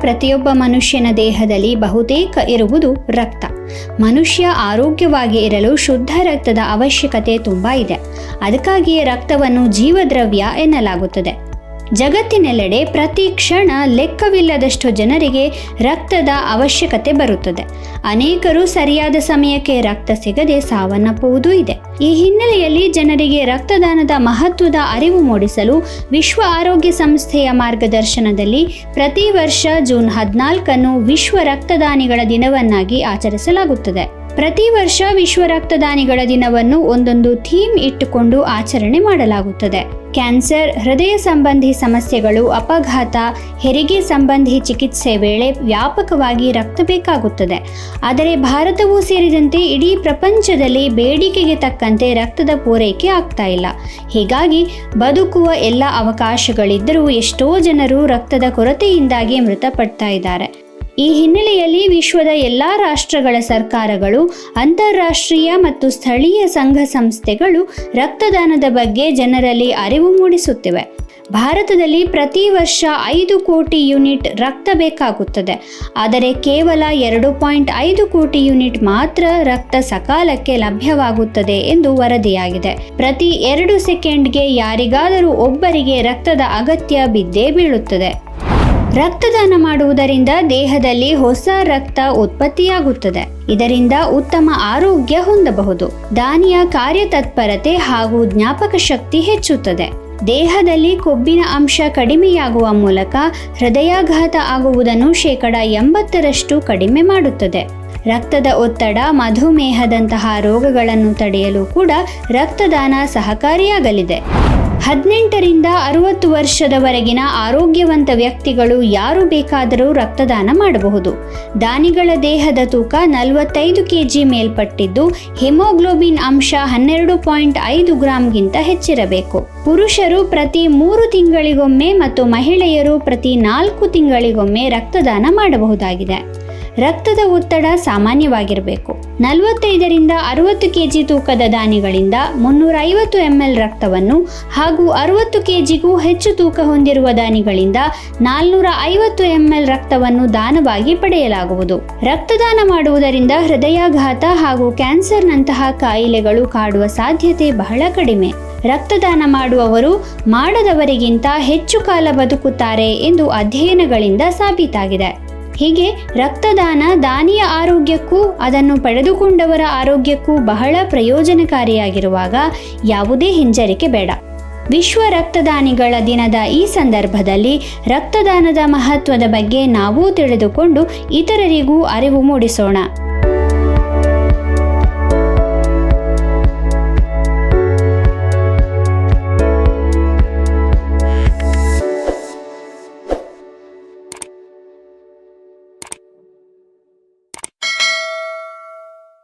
ಪ್ರತಿಯೊಬ್ಬ ಮನುಷ್ಯನ ದೇಹದಲ್ಲಿ ಬಹುತೇಕ ಇರುವುದು ರಕ್ತ. ಮನುಷ್ಯ ಆರೋಗ್ಯವಾಗಿ ಇರಲು ಶುದ್ಧ ರಕ್ತದ ಅವಶ್ಯಕತೆ ತುಂಬಾ ಇದೆ. ಅದಕ್ಕಾಗಿಯೇ ರಕ್ತವನ್ನು ಜೀವದ್ರವ್ಯ ಎನ್ನಲಾಗುತ್ತದೆ. ಜಗತ್ತಿನೆಲ್ಲೆಡೆ ಪ್ರತಿ ಕ್ಷಣ ಲೆಕ್ಕವಿಲ್ಲದಷ್ಟು ಜನರಿಗೆ ರಕ್ತದ ಅವಶ್ಯಕತೆ ಬರುತ್ತದೆ. ಅನೇಕರು ಸರಿಯಾದ ಸಮಯಕ್ಕೆ ರಕ್ತ ಸಿಗದೆ ಸಾವನ್ನಪ್ಪುವುದೂ ಇದೆ. ಈ ಹಿನ್ನೆಲೆಯಲ್ಲಿ ಜನರಿಗೆ ರಕ್ತದಾನದ ಮಹತ್ವದ ಅರಿವು ಮೂಡಿಸಲು ವಿಶ್ವ ಆರೋಗ್ಯ ಸಂಸ್ಥೆಯ ಮಾರ್ಗದರ್ಶನದಲ್ಲಿ ಪ್ರತಿ ವರ್ಷ ಜೂನ್ ಹದಿನಾಲ್ಕನ್ನು ವಿಶ್ವ ರಕ್ತದಾನಿಗಳ ದಿನವನ್ನಾಗಿ ಆಚರಿಸಲಾಗುತ್ತದೆ. ಪ್ರತಿ ವರ್ಷ ವಿಶ್ವ ರಕ್ತದಾನಿಗಳ ದಿನವನ್ನು ಒಂದೊಂದು ಥೀಮ್ ಇಟ್ಟುಕೊಂಡು ಆಚರಣೆ ಮಾಡಲಾಗುತ್ತದೆ. ಕ್ಯಾನ್ಸರ್, ಹೃದಯ ಸಂಬಂಧಿ ಸಮಸ್ಯೆಗಳು, ಅಪಘಾತ, ಹೆರಿಗೆ ಸಂಬಂಧಿ ಚಿಕಿತ್ಸೆ ವೇಳೆ ವ್ಯಾಪಕವಾಗಿ ರಕ್ತ ಬೇಕಾಗುತ್ತದೆ. ಆದರೆ ಭಾರತವೂ ಸೇರಿದಂತೆ ಇಡೀ ಪ್ರಪಂಚದಲ್ಲಿ ಬೇಡಿಕೆಗೆ ತಕ್ಕಂತೆ ರಕ್ತದ ಪೂರೈಕೆ ಆಗ್ತಾ ಇಲ್ಲ. ಹೀಗಾಗಿ ಬದುಕುವ ಎಲ್ಲ ಅವಕಾಶಗಳಿದ್ದರೂ ಎಷ್ಟೋ ಜನರು ರಕ್ತದ ಕೊರತೆಯಿಂದಾಗಿ ಮೃತಪಡ್ತಾ ಇದ್ದಾರೆ. ಈ ಹಿನ್ನೆಲೆಯಲ್ಲಿ ವಿಶ್ವದ ಎಲ್ಲ ರಾಷ್ಟ್ರಗಳ ಸರ್ಕಾರಗಳು, ಅಂತಾರಾಷ್ಟ್ರೀಯ ಮತ್ತು ಸ್ಥಳೀಯ ಸಂಘ ಸಂಸ್ಥೆಗಳು ರಕ್ತದಾನದ ಬಗ್ಗೆ ಜನರಲ್ಲಿ ಅರಿವು ಮೂಡಿಸುತ್ತಿವೆ. ಭಾರತದಲ್ಲಿ ಪ್ರತಿ ವರ್ಷ ಐದು ಕೋಟಿ ಯೂನಿಟ್ ರಕ್ತ ಬೇಕಾಗುತ್ತದೆ. ಆದರೆ ಕೇವಲ ಎರಡು ಪಾಯಿಂಟ್ ಐದು ಕೋಟಿ ಯೂನಿಟ್ ಮಾತ್ರ ರಕ್ತ ಸಕಾಲಕ್ಕೆ ಲಭ್ಯವಾಗುತ್ತದೆ ಎಂದು ವರದಿಯಾಗಿದೆ. ಪ್ರತಿ ಎರಡು ಸೆಕೆಂಡ್ಗೆ ಯಾರಿಗಾದರೂ ಒಬ್ಬರಿಗೆ ರಕ್ತದ ಅಗತ್ಯ ಬಿದ್ದೇ ಬೀಳುತ್ತದೆ. ರಕ್ತದಾನ ಮಾಡುವುದರಿಂದ ದೇಹದಲ್ಲಿ ಹೊಸ ರಕ್ತ ಉತ್ಪತ್ತಿಯಾಗುತ್ತದೆ. ಇದರಿಂದ ಉತ್ತಮ ಆರೋಗ್ಯ ಹೊಂದಬಹುದು. ದಾನಿಯ ಕಾರ್ಯತತ್ಪರತೆ ಹಾಗೂ ಜ್ಞಾಪಕ ಶಕ್ತಿ ಹೆಚ್ಚುತ್ತದೆ. ದೇಹದಲ್ಲಿ ಕೊಬ್ಬಿನ ಅಂಶ ಕಡಿಮೆಯಾಗುವ ಮೂಲಕ ಹೃದಯಾಘಾತ ಆಗುವುದನ್ನು ಶೇಕಡ ಎಂಬತ್ತರಷ್ಟು ಕಡಿಮೆ ಮಾಡುತ್ತದೆ. ರಕ್ತದ ಒತ್ತಡ, ಮಧುಮೇಹದಂತಹ ರೋಗಗಳನ್ನು ತಡೆಯಲು ಕೂಡ ರಕ್ತದಾನ ಸಹಕಾರಿಯಾಗಲಿದೆ. ಹದಿನೆಂಟರಿಂದ ಅರುವತ್ತು ವರ್ಷದವರೆಗಿನ ಆರೋಗ್ಯವಂತ ವ್ಯಕ್ತಿಗಳು ಯಾರು ಬೇಕಾದರೂ ರಕ್ತದಾನ ಮಾಡಬಹುದು. ದಾನಿಗಳ ದೇಹದ ತೂಕ ನಲವತ್ತೈದು ಕೆಜಿ ಮೇಲ್ಪಟ್ಟಿದ್ದು, ಹಿಮೋಗ್ಲೋಬಿನ್ ಅಂಶ ಹನ್ನೆರಡು ಪಾಯಿಂಟ್ ಐದು ಗ್ರಾಮ್ಗಿಂತ ಹೆಚ್ಚಿರಬೇಕು. ಪುರುಷರು ಪ್ರತಿ ಮೂರು ತಿಂಗಳಿಗೊಮ್ಮೆ ಮತ್ತು ಮಹಿಳೆಯರು ಪ್ರತಿ ನಾಲ್ಕು ತಿಂಗಳಿಗೊಮ್ಮೆ ರಕ್ತದಾನ ಮಾಡಬಹುದಾಗಿದೆ. ರಕ್ತದ ಒತ್ತಡ ಸಾಮಾನ್ಯವಾಗಿರಬೇಕು. ನಲವತ್ತೈದರಿಂದ ಅರವತ್ತು ಕೆಜಿ ತೂಕದ ದಾನಿಗಳಿಂದ ಮುನ್ನೂರ ಐವತ್ತು ಎಂಎಲ್ ರಕ್ತವನ್ನು ಹಾಗೂ ಅರವತ್ತು ಕೆಜಿಗೂ ಹೆಚ್ಚು ತೂಕ ಹೊಂದಿರುವ ದಾನಿಗಳಿಂದ ನಾಲ್ನೂರ ಐವತ್ತು ಎಂಎಲ್ ರಕ್ತವನ್ನು ದಾನವಾಗಿ ಪಡೆಯಲಾಗುವುದು. ರಕ್ತದಾನ ಮಾಡುವುದರಿಂದ ಹೃದಯಾಘಾತ ಹಾಗೂ ಕ್ಯಾನ್ಸರ್ನಂತಹ ಕಾಯಿಲೆಗಳು ಕಾಡುವ ಸಾಧ್ಯತೆ ಬಹಳ ಕಡಿಮೆ. ರಕ್ತದಾನ ಮಾಡುವವರು ಮಾಡದವರಿಗಿಂತ ಹೆಚ್ಚು ಕಾಲ ಬದುಕುತ್ತಾರೆ ಎಂದು ಅಧ್ಯಯನಗಳಿಂದ ಸಾಬೀತಾಗಿದೆ. ಹೀಗೆ ರಕ್ತದಾನ ದಾನಿಯ ಆರೋಗ್ಯಕ್ಕೂ, ಅದನ್ನು ಪಡೆದುಕೊಂಡವರ ಆರೋಗ್ಯಕ್ಕೂ ಬಹಳ ಪ್ರಯೋಜನಕಾರಿಯಾಗಿರುವಾಗ ಯಾವುದೇ ಹಿಂಜರಿಕೆ ಬೇಡ. ವಿಶ್ವ ರಕ್ತದಾನಿಗಳ ದಿನದ ಈ ಸಂದರ್ಭದಲ್ಲಿ ರಕ್ತದಾನದ ಮಹತ್ವದ ಬಗ್ಗೆ ನಾವೂ ತಿಳಿದುಕೊಂಡು ಇತರರಿಗೂ ಅರಿವು ಮೂಡಿಸೋಣ.